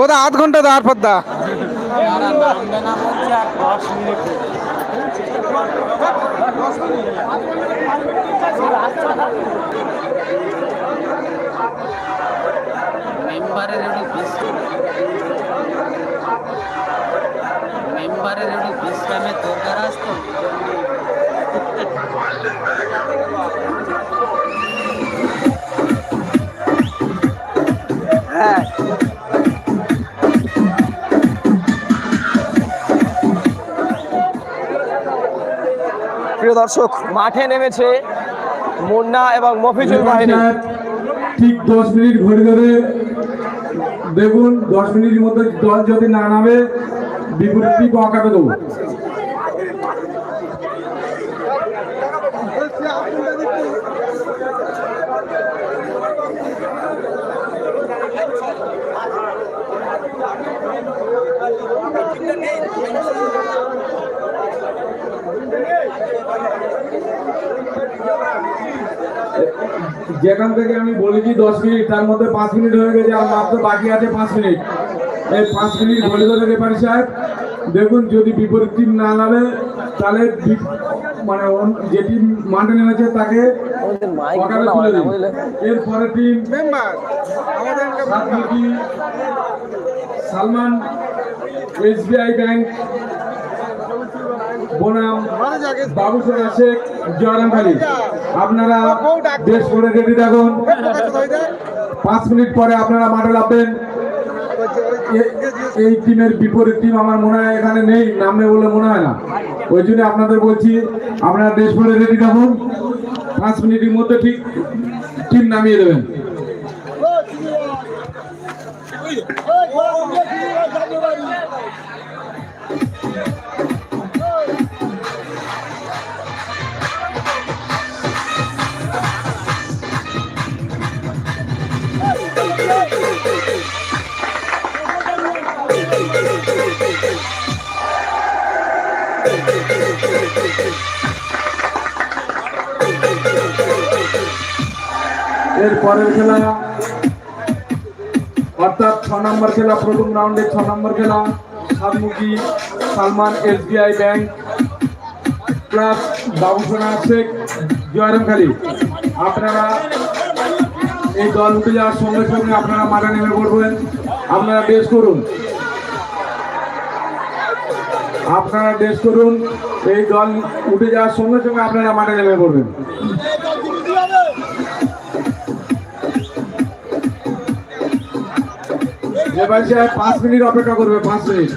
ওটা আধ ঘণ্টা দাঁড় পদ্মা। মেম্বারের একটু বিশ্রামের দরকার আসতো প্রিয় দর্শক মাঠে নেমেছে মুন্না এবং মফিজুল বাহিনী ঠিক দশ মিনিট ঘড়ি ধরে দেখুন দশ মিনিটের মধ্যে দল যদি না নামে বিপরীত দিক আঁকাতে দেবো। যেখান থেকে আমি বলেছি দশ মিনিট তার মধ্যে পাঁচ মিনিট হয়ে গেছে আর মাত্র বাকি আছে পাঁচ মিনিট। এই পাঁচ মিনিট ঘড়ি ধরে রেফারি সাহেব। দেখুন যদি বিপরীত টিম না নামে তাহলে মানে যে টিম মাঠে নেমেছে তাকে বলা? এরপরে টিম মেম্বার আমাদের সাতমুখী সালমান এসবিআই ব্যাংক বনাম বাবুসোনা শেখ জয়রাম খালি। আপনারা বেশ করে রেডি থাকুন। পাঁচ মিনিট পরে আপনারা মাঠে এ- এই টিমের বিপরীত টিম আমার মনে হয় এখানে নেই নামবে বলে মনে হয় না। ওই জন্য আপনাদের বলছি আপনারা দেশ করে রেডি থাকুন। পাঁচ মিনিটের মধ্যে ঠিক টিম নামিয়ে দেবেন। এর পরের খেলা, অর্থাৎ ছ নম্বর খেলা, প্রথম রাউন্ডে ছ নম্বর খেলা, Satmukhi Salman SBI bank plus Babusona Sheikh Jayramkhali. আপনারা এই দল উঠে যাওয়ার সঙ্গে সঙ্গে আপনারা মাঠে নেমে পড়বেন। আপনারা বেশ করুন। আপনারা বেশ করুন। এই দল উঠে যাওয়ার সঙ্গে সঙ্গে আপনারা মাঠে নেমে পড়বেন। এবার পাঁচ মিনিট অপেক্ষা করবে, পাঁচ মিনিট।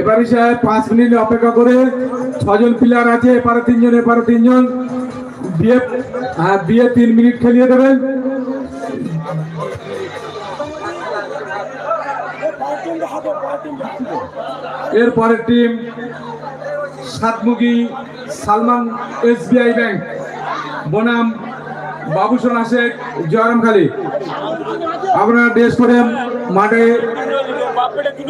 এবারে সাহেব পাঁচ মিনিট অপেক্ষা করে ছজন প্লেয়ার আছে, এপারে তিনজন এপারে তিনজন। দিয়ে দিয়ে তিন মিনিট খেলিয়ে দেবেন। এরপরের team, Satmukhi Salman SBI bank, বনাম বাবুসোনা শেখ জয়রামখালী আপনারা ড্রেস করে মাঠে,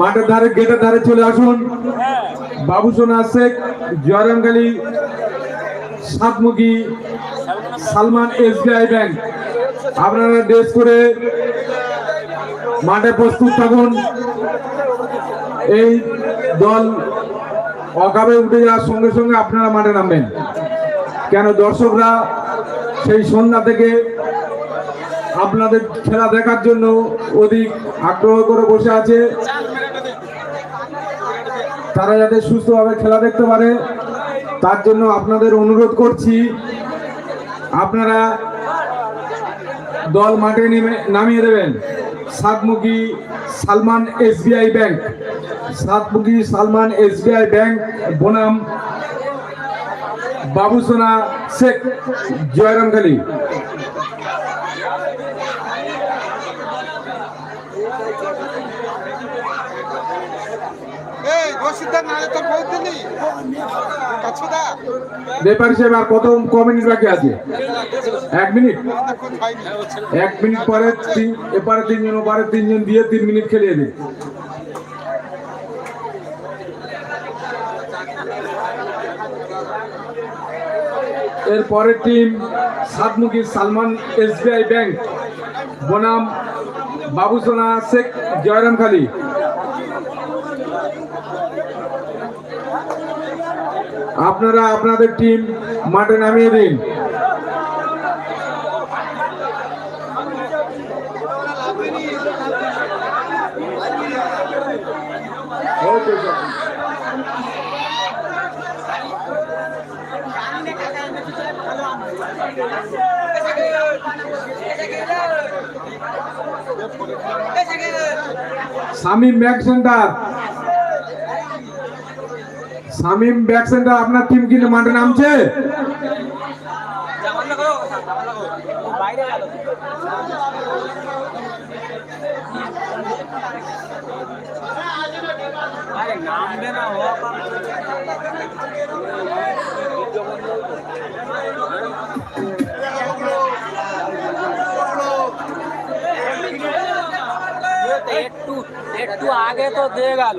মাঠের ধারে, গেটের ধারে চলে আসুন। Babusona Sheikh Joyramkhali Satmukhi Salman SBI bank. আপনারা ড্রেস করে মাঠে প্রস্তুত থাকুন। এই দল অকাবে উঠে যাওয়ার সঙ্গে সঙ্গে আপনারা মাঠে নামবেন। কেন দর্শকরা সেই সন্ধ্যা থেকে আপনাদের খেলা দেখার জন্য অধিক আগ্রহ করে বসে আছে। তারা যাতে সুস্থভাবে খেলা দেখতে পারে। তার জন্য আপনাদের অনুরোধ করছি, আপনারা দল মাঠে নেমে নামিয়ে দেবেন। Satmukhi Salman SBI bank. Satmukhi Salman SBI bank, বনাম বাবুসোনা শেখ, জয়রামখালী এই রশিদার নালে তোর বহুত দিলি কাছুদা ব্যাপার আছে? এক মিনিট? এক মিনিট এপারে তিনজন তিনজন, দিয়ে তিন মিনিট খেলিয়ে দিন। এর পরের team Satmukhi Salman SBI bank বনাম বাবুসোনা শেখ জয়রাম আপনারা আপনাদের টিম মাঠে নামিয়ে দিন। Shamim back centre Shamim back centre আপনার টিম কি মাঠে নামছে? একটু একটু আগে তো দিয়ে গেল।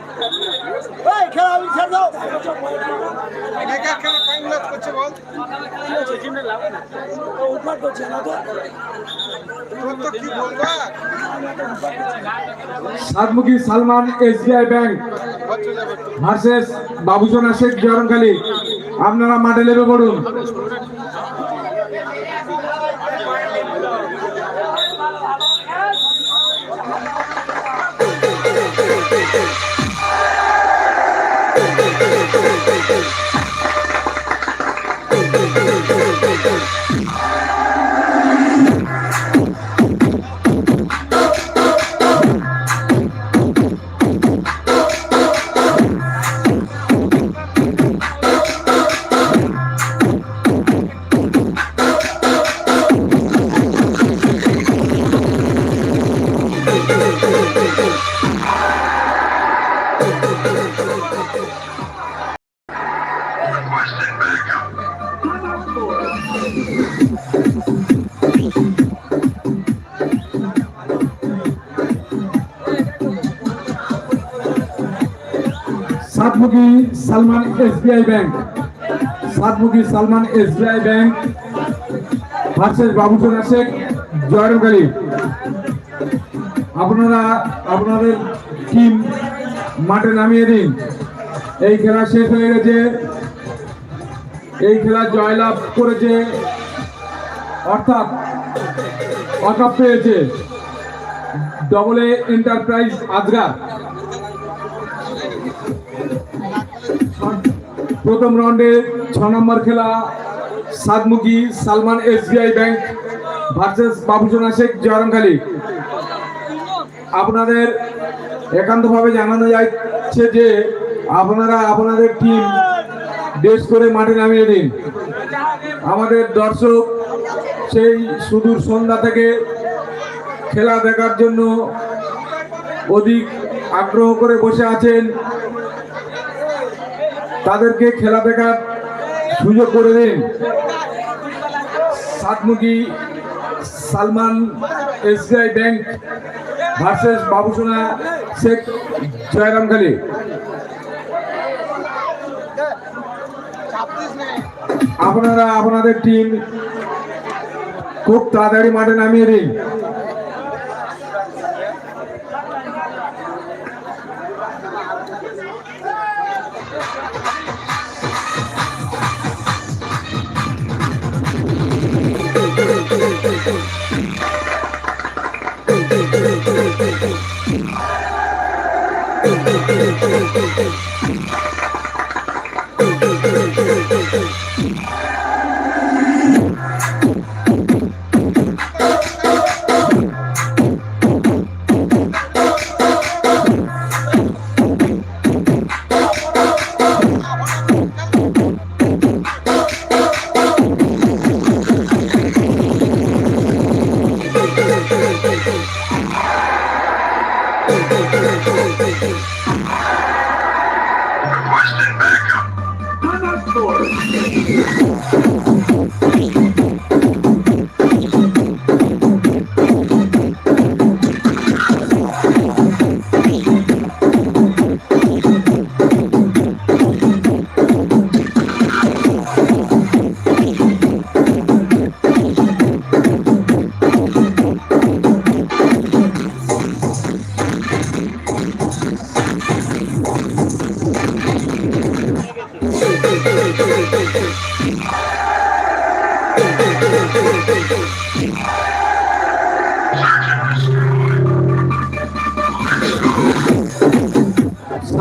Satmukhi Salman SBI bank. Versus Babusona Sheikh Jayram আপনারা মাঠে লেবে পড়ুন। Satmukhi Salman SBI bank. Satmukhi Salman SBI bank versus Babusona Sheikh, Jayram আপনারা, আপনাদের টিম মাঠে নামিয়ে দিন। এই খেলা শেষ হয়ে গেছে। এই খেলা জয়লাভ করেছে। অর্থাৎ অকাপ পেয়েছে। ডবল এ এন্টারপ্রাইজ আজরা প্রথম রাউন্ডে ছ নম্বর খেলা Satmukhi Salman SBI bank versus Babusona Sheikh Jayramkhali. আপনাদের একান্তভাবে জানানো যাচ্ছে যে আপনারা আপনাদের টিম দেশ করে মাঠে নামিয়ে দিন। আমাদের দর্শক সেই সুদূর সন্ধ্যা থেকে খেলা দেখার জন্য অধিক আগ্রহ করে বসে আছেন। তাদেরকে খেলা দেখার সুযোগ করে দিন। Satmukhi Salman SBI bank versus Babusona Sheikh Jayramkhali ছাব্বিশ নেই আপনারা, আপনাদের টিম খুব তাড়াতাড়ি মাঠে নামিয়ে দিন।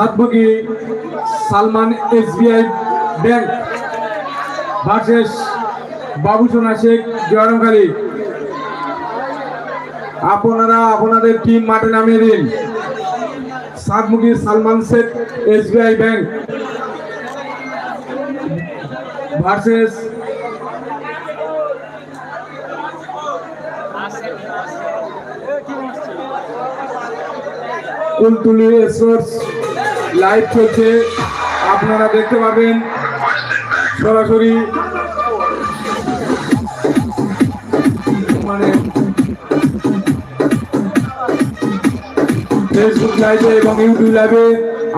Satmukhi Salman SBI bank versus Babusona Sheikh Joyramkhali. আপনারা আপনাদের টিম মাঠে নামিয়ে দিন। Satmukhi Salman Sheikh SBI bank versus Kultuli sports live চলছে। আপনারা দেখতে পাবেন সরাসরি মানে ফেসবুক লাইভে এবং ইউটিউব লাইভে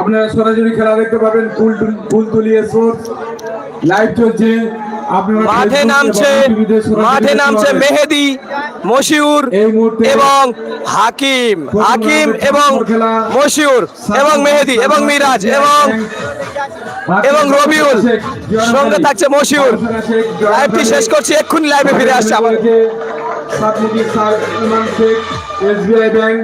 আপনারা সরাসরি খেলা দেখতে পাবেন। ফুল ফুল তুলিয়ে লাইভ চলছে। মাঠে নামছে মাঠে নামছে মেহেদি মশিউর এবং হাকিম হাকিম এবং মশিউর এবং মেহেদি এবং মিরাজ এবং এবং রবিউল সঙ্গে থাকছে মশিউর লাইভটি শেষ করছি এক্ষুনি লাইভে ফিরে আসছে আবার সাল ইমাম শেখ এসবিআই ব্যাংক